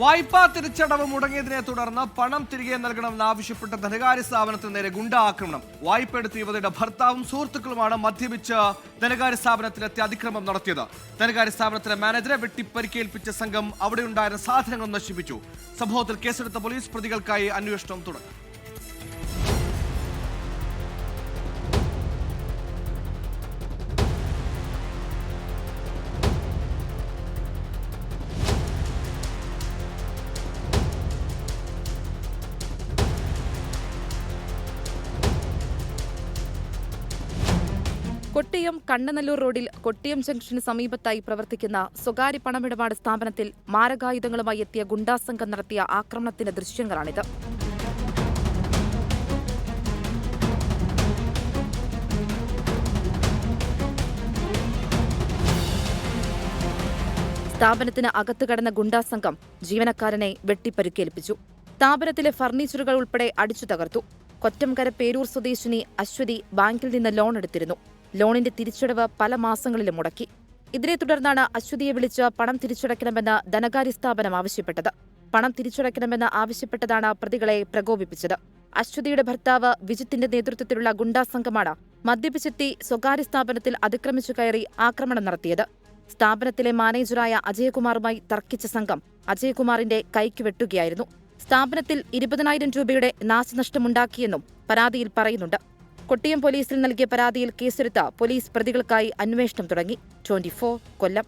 വായ്പാ തിരിച്ചടവ് മുടങ്ങിയതിനെ തുടർന്ന് പണം തിരികെ നൽകണമെന്ന് ആവശ്യപ്പെട്ട ധനകാര്യ സ്ഥാപനത്തിന് നേരെ ഗുണ്ട ആക്രമണം. വായ്പ എടുത്ത യുവതിയുടെ ഭർത്താവും സുഹൃത്തുക്കളുമാണ് മദ്യപിച്ച് ധനകാര്യ സ്ഥാപനത്തിലെത്തി അതിക്രമം നടത്തിയത്. ധനകാര്യ സ്ഥാപനത്തിലെ മാനേജറെ വെട്ടിപ്പരിക്കേൽപ്പിച്ച സംഘം അവിടെയുണ്ടായിരുന്ന സാധനങ്ങൾ നശിപ്പിച്ചു. സംഭവത്തിൽ കേസെടുത്ത പോലീസ് പ്രതികൾക്കായി അന്വേഷണം തുടങ്ങി. കൊട്ടിയം കണ്ണനല്ലൂർ റോഡിൽ കൊട്ടിയം ജംഗ്ഷന് സമീപത്തായി പ്രവർത്തിക്കുന്ന സ്വകാര്യ പണമിടപാട് സ്ഥാപനത്തിൽ മാരകായുധങ്ങളുമായി എത്തിയ ഗുണ്ടാസംഘം നടത്തിയ ആക്രമണത്തിന്റെ ദൃശ്യങ്ങളാണിത്. സ്ഥാപനത്തിന് അകത്ത് കടന്ന ഗുണ്ടാസംഘം ജീവനക്കാരനെ വെട്ടിപ്പരുക്കേൽപ്പിച്ചു. സ്ഥാപനത്തിലെ ഫർണിച്ചറുകൾ ഉൾപ്പെടെ അടിച്ചു തകർത്തു കൊറ്റംകര പേരൂർ സ്വദേശിനി അശ്വതി ബാങ്കിൽ നിന്ന് ലോൺ എടുത്തിരുന്നു. ലോണിന്റെ തിരിച്ചടവ് പല മാസങ്ങളിലും മുടക്കി. ഇതിനെ തുടർന്നാണ് അശ്വതിയെ വിളിച്ച് പണം തിരിച്ചടയ്ക്കണമെന്ന് ധനകാര്യ സ്ഥാപനം ആവശ്യപ്പെട്ടത്. പണം തിരിച്ചടയ്ക്കണമെന്ന് ആവശ്യപ്പെട്ടതാണ് പ്രതികളെ പ്രകോപിപ്പിച്ചത്. അശ്വതിയുടെ ഭർത്താവ് വിജിത്തിന്റെ നേതൃത്വത്തിലുള്ള ഗുണ്ടാസംഘമാണ് മദ്യപിച്ചെത്തി സ്വകാര്യ സ്ഥാപനത്തിൽ അതിക്രമിച്ചു കയറി ആക്രമണം നടത്തിയത്. സ്ഥാപനത്തിലെ മാനേജറായ അജയകുമാറുമായി തർക്കിച്ച സംഘം അജയകുമാറിന്റെ കൈക്ക് വെട്ടുകയായിരുന്നു. സ്ഥാപനത്തിൽ ഇരുപതിനായിരം രൂപയുടെ നാശനഷ്ടമുണ്ടാക്കിയെന്നും പരാതിയിൽ പറയുന്നുണ്ട്. കൊട്ടിയം പോലീസിൽ നൽകിയ പരാതിയിൽ കേസെടുത്ത പോലീസ് പ്രതികൾക്കായി അന്വേഷണം തുടങ്ങി. ട്വന്റി കൊല്ലം.